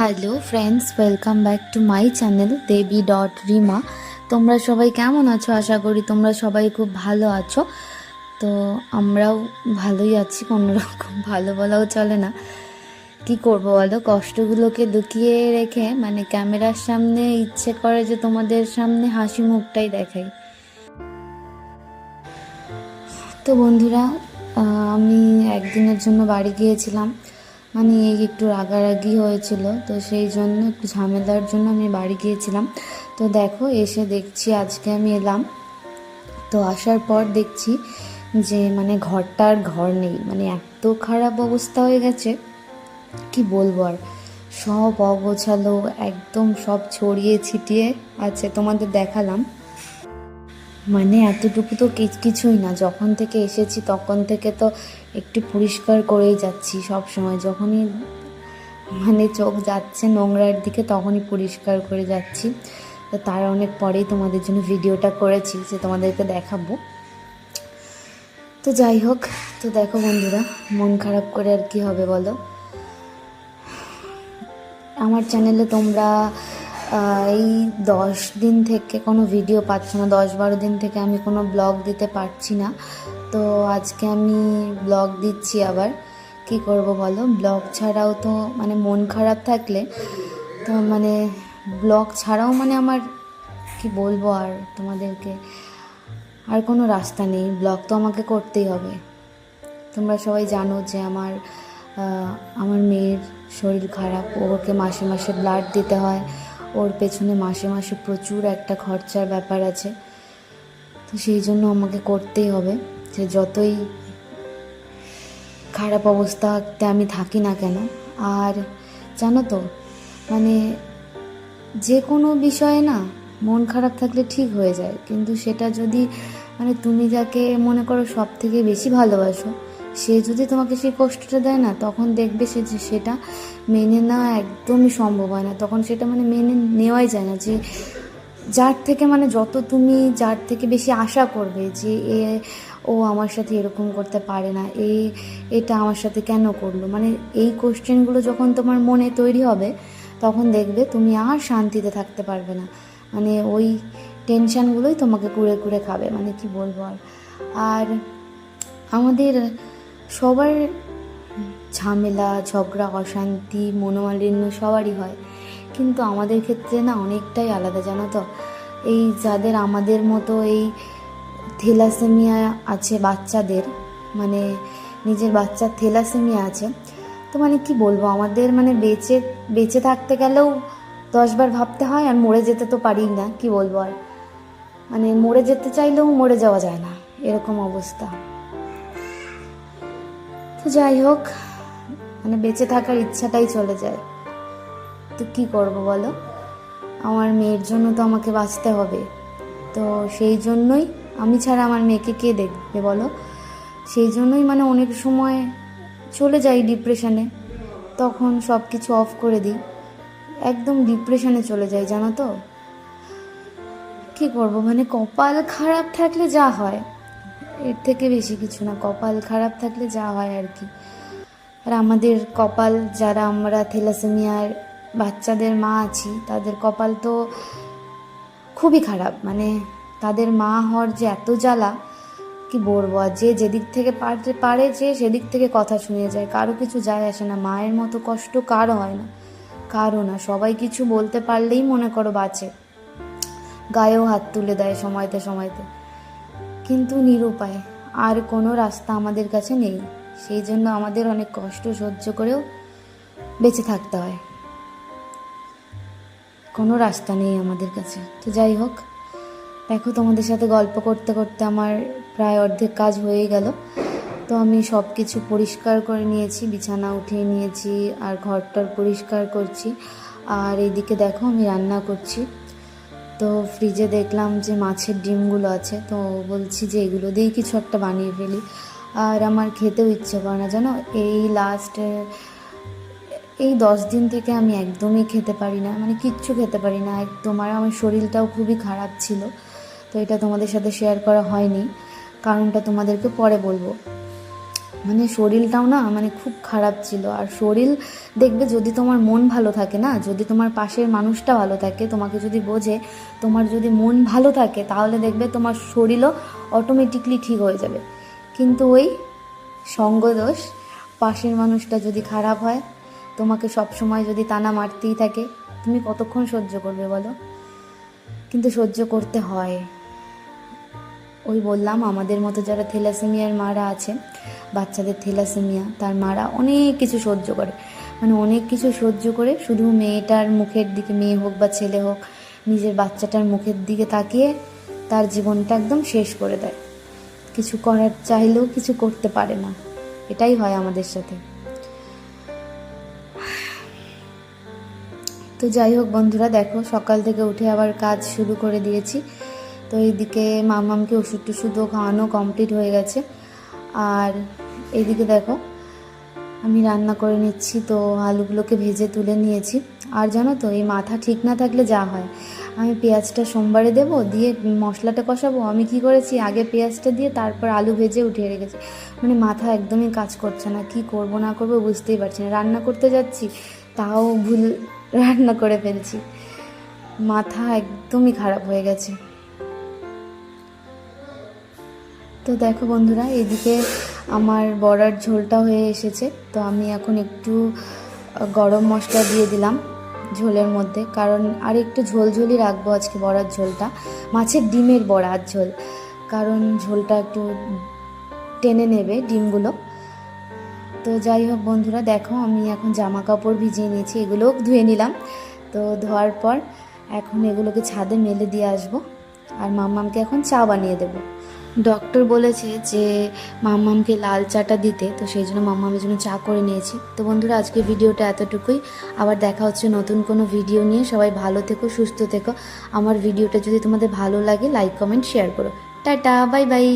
Hello friends welcome back to my channel Debi dot Rima তোমরা সবাই কেমন আছো? আশা করি তোমরা সবাই খুব ভালো আছো। তো আমরাও ভালোই আছি কোনোরকম ভালো বলাও চলে না। কি করব বলো? কষ্টগুলোকে লুকিয়ে রেখে মানে ক্যামেরার সামনে ইচ্ছে করে যে তোমাদের সামনে হাসি মুখটাই দেখাই। তো বন্ধুরা আমি একদিনের জন্য বাড়ি গিয়েছিলাম। মানে এই একটু রাগারাগি হয়েছিল, তো সেই জন্য একটু ঝামেলার জন্য আমি বাড়ি গিয়েছিলাম। তো দেখো, এসে দেখছি আজকে আমি এলাম। তো আসার পর দেখছি যে মানে ঘরটার ঘর নেই মানে এত খারাপ অবস্থা হয়ে গেছে। কি বলব আর, সব অগোছালো, একদম সব ছড়িয়ে ছিটিয়ে আছে, তোমাদের দেখালাম। মানে এতটুকু তো কিছুই না। যখন থেকে এসেছি তখন থেকে তো একটু পরিষ্কার করেই যাচ্ছি সব সময় যখনই মানে চোখ যাচ্ছে নোংরার দিকে তখনই পরিষ্কার করে যাচ্ছি। তো তার অনেক পরেই তোমাদের জন্য ভিডিওটা করেছি যে তোমাদেরকে দেখাবো। তো যাই হোক, তো দেখো বন্ধুরা, মন খারাপ করে আর কি হবে বলো? আমার চ্যানেলে তোমরা এই দশ দিন থেকে কোনো ভিডিও পাচ্ছি না। দশ বারো দিন থেকে আমি কোনো ব্লগ দিতে পারছি না। তো আজকে আমি ব্লগ দিচ্ছি আবার। কি করব বলো? ব্লগ ছাড়াও তো মানে মন খারাপ থাকলে তো মানে ব্লগ ছাড়াও মানে আমার কি বলব আর তোমাদেরকে? আর কোনো রাস্তা নেই। ব্লগ তো আমাকে করতেই হবে। তোমরা সবাই জানো যে আমার আমার মেয়ের শরীর খারাপ। ওকে মাসে মাসে ব্লাড দিতে হয়। ওর পেছনে মাসে মাসে প্রচুর একটা খরচার ব্যাপার আছে। তো সেই জন্য আমাকে করতেই হবে যে যতই খারাপ অবস্থাতে আমি থাকি না কেন, আর জানো তো মানে যে কোনো বিষয়ে না মন খারাপ থাকলে ঠিক হয়ে যায়। কিন্তু সেটা যদি মানে তুমি যাকে মনে করো সব থেকে বেশি ভালোবাসো সে যদি তোমাকে সেই কষ্টটা দেয় না, তখন দেখবে সে যে সেটা মেনে নেওয়া একদমই সম্ভব হয় না। তখন সেটা মানে মেনে নেওয়াই যায় না যে যার থেকে মানে যত তুমি যার থেকে বেশি আশা করবে যে এ, ও আমার সাথে এরকম করতে পারে না, এ, এটা আমার সাথে কেন করল? মানে এই কোশ্চেনগুলো যখন তোমার মনে তৈরি হবে, তখন দেখবে তুমি আর শান্তিতে থাকতে পারবে না। মানে ওই টেনশানগুলোই তোমাকে কুড়ে কুড়ে খাবে মানে কি বলব আর আমাদের সবার ঝামেলা, ঝগড়া, অশান্তি, মনোমালিন্য সবারই হয়। কিন্তু আমাদের ক্ষেত্রে না অনেকটাই আলাদা, জানো তো? এই যাদের আমাদের মতো এই থেলাসেমিয়া আছে বাচ্চাদের মানে নিজের বাচ্চার থেলাসেমিয়া আছে, তো মানে কি বলব? আমাদের মানে বেঁচে বেঁচে থাকতে গেলেও দশবার ভাবতে হয় আর মরে যেতে তো পারি না, কি বলব আর? মানে মরে যেতে চাইলেও মরে যাওয়া যায় না, এরকম অবস্থা। যাই হোক মানে বেঁচে থাকার ইচ্ছাটাই চলে যায়। তো কি করব বলো? আমার মেয়ের জন্য তো আমাকে বাঁচতে হবে। তো সেই জন্যই, আমি ছাড়া আমার মেয়েকে কে দেখবে বলো? সেই জন্যই মানে অনেক সময় চলে যাই ডিপ্রেশনে। তখন সব কিছু অফ করে দিই। একদম ডিপ্রেশনে চলে যাই, জানো তো? কি করব? মানে কপাল খারাপ থাকলে যা হয়। এর থেকে বেশি কিছু না। কপাল খারাপ থাকলে যা হয় আর কি। আর আমাদের কপাল, যারা আমরা থেলাসেমিয়ার বাচ্চাদের মা আছি, তাদের কপাল তো খুবই খারাপ। মানে তাদের মা হওয়ার যে এত জ্বালা, কি বলব? আর যে যেদিক থেকে পারতে পারে যে সেদিক থেকে কথা শুনে যায়। কারও কিছু যায় আসে না। মায়ের মতো কষ্ট কারও হয় না। কারও না। সবাই কিছু বলতে পারলেই মনে করো বাঁচে। গায়েও হাত তুলে দেয় সময়তে সময়তে। কিন্তু নিরুপায়। আর কোনো রাস্তা আমাদের কাছে নেই। সেই জন্য আমাদের অনেক কষ্ট সহ্য করেও বেঁচে থাকতে হয়। কোনো রাস্তা নেই আমাদের কাছে। তো যাই হোক, দেখো তোমাদের সাথে গল্প করতে করতে আমার প্রায় অর্ধেক কাজ হয়ে গেল। তো আমি সব কিছু পরিষ্কার করে নিয়েছি, বিছানা উঠিয়ে নিয়েছি, আর ঘরটার পরিষ্কার করছি। আর এইদিকে দেখো আমি রান্না করছি। তো ফ্রিজে দেখলাম যে মাছের ডিমগুলো আছে, তো বলছি যে এগুলো দিয়েই কিছু একটা বানিয়ে ফেলি। আর আমার খেতেও ইচ্ছে করে না, জানো? এই লাস্ট এই দশ দিন থেকে আমি একদমই খেতে পারি না মানে কিচ্ছু খেতে পারি না একদম। আর আমার শরীরটাও খুবই খারাপ ছিল, তো এটা তোমাদের সাথে শেয়ার করা হয়নি। কারণটা তোমাদেরকে পরে বলব। মানে শরীরটাও না মানে খুব খারাপ ছিল। আর শরীর দেখবে যদি তোমার মন ভালো থাকে না, যদি তোমার পাশের মানুষটা ভালো থাকে, তোমাকে যদি বোঝে, তোমার যদি মন ভালো থাকে, তাহলে দেখবে তোমার শরীরও অটোমেটিকলি ঠিক হয়ে যাবে। কিন্তু ওই সঙ্গদোষ, পাশের মানুষটা যদি খারাপ হয়, তোমাকে সব সময় যদি টানা মারতেই থাকে, তুমি কতক্ষণ সহ্য করবে বলো? কিন্তু সহ্য করতে হয়। ওই বললাম, আমাদের মতো যারা থ্যালাসেমিয়ার মারা আছে বাচ্চাদের থেলাসেমিয়া তার মারা অনেক কিছু সহ্য করে। মানে অনেক কিছু সহ্য করে, শুধু মেয়েটার মুখের দিকে, মেয়ে হোক বা ছেলে হোক, নিজের বাচ্চাটার মুখের দিকে তাকিয়ে তার জীবনটা একদম শেষ করে দেয়। কিছু করার চাইলেও কিছু করতে পারে না। এটাই হয় আমাদের সাথে। তো যাই হোক বন্ধুরা, দেখো সকাল থেকে উঠে আবার কাজ শুরু করে দিয়েছি। তো এইদিকে মামামকে ওষুধ টষুধও খাওয়ানো কমপ্লিট হয়ে গেছে। আর এদিকে দেখো, আমি রান্না করে নিচ্ছি, তো আলুগুলোকে ভেজে তুলে নিয়েছি। আর জানো তো, এই মাথা ঠিক না থাকলে যা হয়। আমি পেঁয়াজটা সোমবারে দেবো, দিয়ে মশলাটা কষাবো। আমি কি করেছি, আগে পেঁয়াজটা দিয়ে তারপর আলু ভেজে উঠিয়ে রেখেছি। মানে মাথা একদমই কাজ করছে না, কি করব, না করব বুঝতেই পারছি না। রান্না করতে যাচ্ছি, তাও ভুল রান্না করে ফেলছি। মাথা একদমই খারাপ হয়ে গেছে। তো দেখো বন্ধুরা, এদিকে আমার বড়ার ঝোলটা হয়ে এসেছে। তো আমি এখন একটু গরম মশলা দিয়ে দিলাম ঝোলের মধ্যে। কারণ আর একটু ঝোল ঝোলই রাখব আজকে বড়ার ঝোলটা। মাছের ডিমের বড়ার ঝোল। কারণ ঝোলটা একটু টেনে নেবে ডিমগুলো। তো যাই হোক বন্ধুরা, দেখো আমি এখন জামা কাপড় ভিজিয়ে নিয়েছি, এগুলোও ধুয়ে নিলাম। তো ধোয়ার পর এখন এগুলোকে ছাদে মেলে দিয়ে আসব। আর মাম্মামকে এখন চা বানিয়ে দেবো। ডক্টর বলেছে যে মাম্মামকে লাল চাটা দিতে, তো সেই জন্য মাম্মামের জন্য চা করে নিয়েছি। তো বন্ধুরা আজকে ভিডিওটা এতটুকুই। আবার দেখা হচ্ছে নতুন কোনো ভিডিও নিয়ে। সবাই ভালো থেকো, সুস্থ থেকো। আমার ভিডিওটা যদি তোমাদের ভালো লাগে লাইক কমেন্ট শেয়ার করো। Tata bye bye